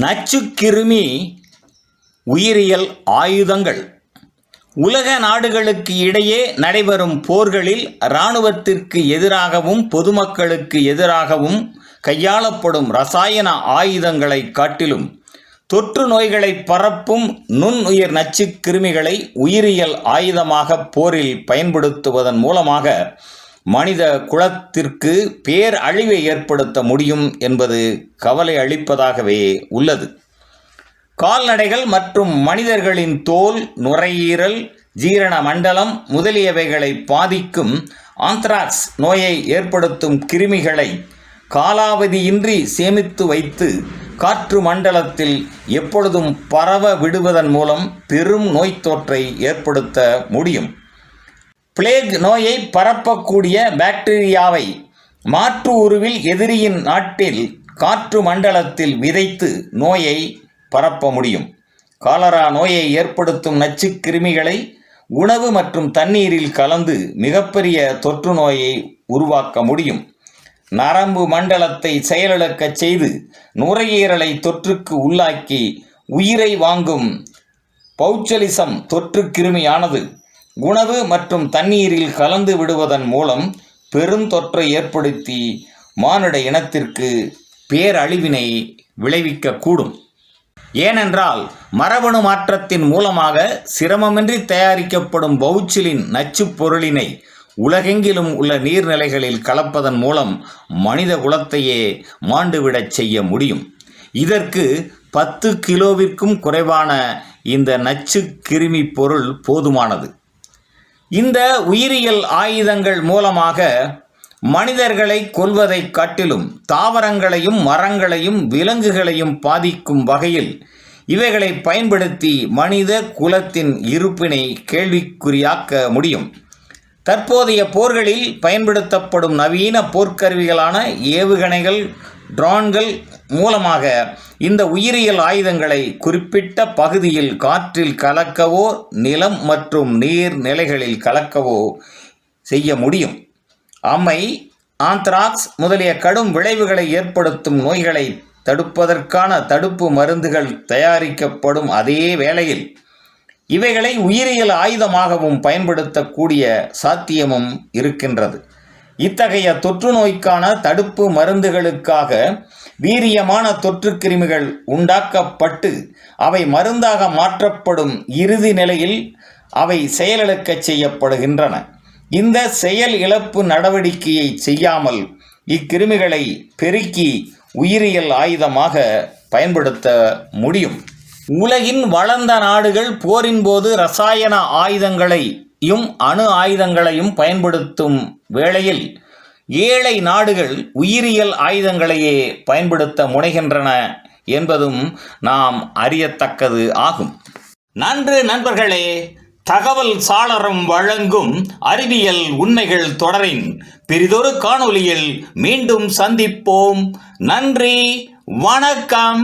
நச்சுக்கிருமி உயிரியல் ஆயுதங்கள். உலக நாடுகளுக்கு இடையே நடைபெறும் போர்களில் இராணுவத்திற்கு எதிராகவும் பொதுமக்களுக்கு எதிராகவும் கையாளப்படும் ரசாயன ஆயுதங்களை காட்டிலும் தொற்று நோய்களை பரப்பும் நுண்ணுயிர் நச்சுக் கிருமிகளை உயிரியல் ஆயுதமாக போரில் பயன்படுத்துவதன் மூலமாக மனித குலத்திற்கு பேர் அழிவை ஏற்படுத்த முடியும் என்பது கவலை அளிப்பதாகவே உள்ளது. கால்நடைகள் மற்றும் மனிதர்களின் தோல் நுரையீரல் ஜீரண மண்டலம் முதலியவைகளை பாதிக்கும் ஆந்த்ராக்ஸ் நோயை ஏற்படுத்தும் கிருமிகளை காலாவதியின்றி சேமித்து வைத்து காற்று மண்டலத்தில் எப்பொழுதும் பரவ விடுவதன் மூலம் பெரும் நோய்த்தொற்றை ஏற்படுத்த முடியும். பிளேக் நோயை பரப்பக்கூடிய பாக்டீரியாவை மாற்று உருவில் எதிரியின் நாட்டில் காற்று மண்டலத்தில் விதைத்து நோயை பரப்ப முடியும். காலரா நோயை ஏற்படுத்தும் நச்சுக் கிருமிகளை உணவு மற்றும் தண்ணீரில் கலந்து மிகப்பெரிய தொற்று நோயை உருவாக்க முடியும். நரம்பு மண்டலத்தை செயலிழக்கச் செய்து நுரையீரலை தொற்றுக்கு உள்ளாக்கி உயிரை வாங்கும் பௌச்சலிசம் தொற்று கிருமியானது. உணவு மற்றும் தண்ணீரில் கலந்து விடுவதன் மூலம் பெருந்தொற்றை ஏற்படுத்தி மானுட இனத்திற்கு பேரழிவினை விளைவிக்கக்கூடும். ஏனென்றால் மரபணு மாற்றத்தின் மூலமாக சிரமமின்றி தயாரிக்கப்படும் பவுச்சிலின் நச்சுப் பொருளினை உலகெங்கிலும் உள்ள நீர்நிலைகளில் கலப்பதன் மூலம் மனித குலத்தையே மாண்டுவிடச் செய்ய முடியும். இதற்கு பத்து கிலோவிற்கும் குறைவான இந்த நச்சு கிருமி பொருள் போதுமானது. இந்த உயிரியல் ஆயுதங்கள் மூலமாக மனிதர்களை கொல்வதைக் காட்டிலும் தாவரங்களையும் மரங்களையும் விலங்குகளையும் பாதிக்கும் வகையில் இவைகளை பயன்படுத்தி மனித குலத்தின் இருப்பினை கேள்விக்குறியாக்க முடியும். தற்போதைய போர்களில் பயன்படுத்தப்படும் நவீன போர்க்கருவிகளான ஏவுகணைகள் ட்ரோன்கள் மூலமாக இந்த உயிரியல் ஆயுதங்களை குறிப்பிட்ட பகுதியில் காற்றில் கலக்கவோ நிலம் மற்றும் நீர் நிலைகளில் கலக்கவோ செய்ய முடியும். அம்மை ஆந்த்ராக்ஸ் முதலிய கடும் விளைவுகளை ஏற்படுத்தும் நோய்களை தடுப்பதற்கான தடுப்பு மருந்துகள் தயாரிக்கப்படும் அதே வேளையில் இவைகளை உயிரியல் ஆயுதமாகவும் பயன்படுத்தக்கூடிய சாத்தியமும் இருக்கின்றது. இத்தகைய தொற்று நோய்க்கான தடுப்பு மருந்துகளுக்காக வீரியமான தொற்று கிருமிகள் உண்டாக்கப்பட்டு அவை மருந்தாக மாற்றப்படும் இறுதி நிலையில் அவை செயலிழக்கச் செய்யப்படுகின்றன. இந்த செயல் இழப்பு நடவடிக்கையை செய்யாமல் இக்கிருமிகளை பெருக்கி உயிரியல் ஆயுதமாக பயன்படுத்த முடியும். உலகின் வளர்ந்த நாடுகள் போரின் போது ரசாயன ஆயுதங்களை யும் அணு ஆயுதங்களையும் பயன்படுத்தும் வேளையில் ஏழை நாடுகள் உயிரியல் ஆயுதங்களையே பயன்படுத்த முனைகின்றன என்பதும் நாம் அறியத்தக்கது ஆகும். நன்று நண்பர்களே தகவல் சாளரம் வழங்கும் அறிவியல் உண்மைகள் தொடரின் பெரிதொரு காணொலியில் மீண்டும் சந்திப்போம். நன்றி வணக்கம்.